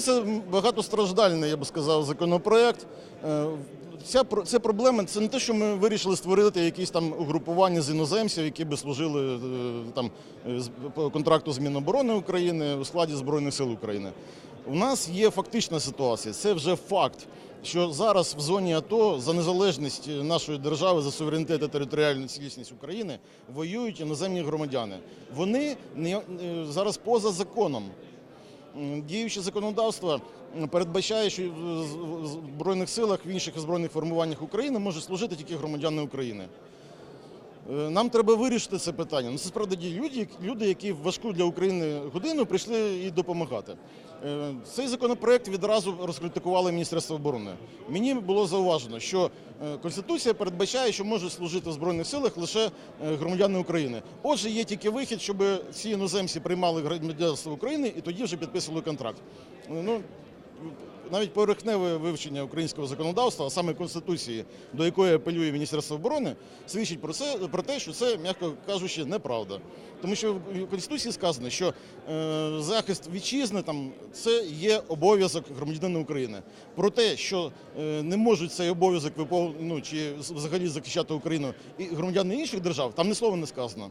це багатостраждальний, я би сказав, законопроект. Е, Ця, це проблема, це не те, що ми вирішили створити якісь там угрупування з іноземців, які би служили е, там е, по контракту з Міноборони України у складі Збройних сил України. У нас є фактична ситуація, це вже факт, що зараз в зоні АТО за незалежність нашої держави, за суверенітет і територіальну цілісність України воюють іноземні громадяни. Вони не, зараз поза законом. Діюче законодавство передбачає, що в Збройних силах в інших збройних формуваннях України можуть служити тільки громадяни України. Е, Нам треба вирішити це питання. Ну, це справді люди, люди, які в важку для України годину прийшли і допомагати. Е, Цей законопроект відразу розкритикували Міністерство оборони. Мені було зауважено, що е, Конституція передбачає, що можуть служити в Збройних силах лише громадяни України. Отже, є тільки вихід, щоб ці іноземці приймали громадянство України і тоді вже підписували контракт. Ну, навіть поверхневе вивчення українського законодавства, а саме Конституції, до якої апелює Міністерство оборони, свідчить про це про те, що це, м'яко кажучи, неправда. Тому що в Конституції сказано, що е, захист вітчизни там це є обов'язок громадянина України. Про те, що е, не можуть цей обов'язок ну, чи взагалі захищати Україну і громадяни інших держав, там ні слова не сказано.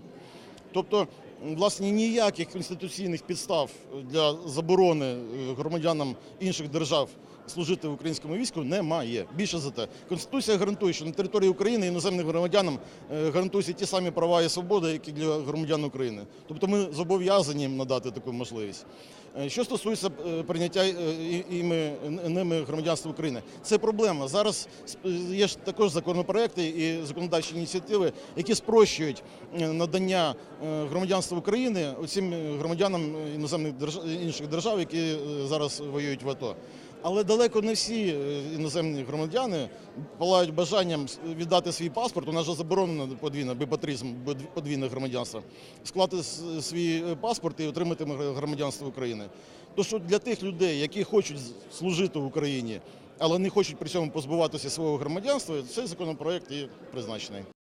Тобто, власне, ніяких конституційних підстав для заборони е, громадянам інших держав служити в українському війську немає. Більше за те, конституція гарантує, що на території України іноземним громадянам е, гарантуються ті самі права і свободи, як і для громадян України. Тобто, ми зобов'язані їм надати таку можливість. Е, Що стосується прийняття іми ними громадянства України, це проблема. Зараз є ж також законопроекти і законодавчі ініціативи, які спрощують надання е, громадянства України цим громадянам іноземних держав інших держав, які е, зараз воюють в АТО. Але далеко не всі е, іноземні громадяни палають бажанням віддати свій паспорт. У нас же заборонено подвійне бипатризм, подвійне громадянство, склати свій е, паспорт і отримати громадянство України. То що для тих людей, які хочуть служити в Україні, але не хочуть при цьому позбуватися свого громадянства, цей законопроект і призначений.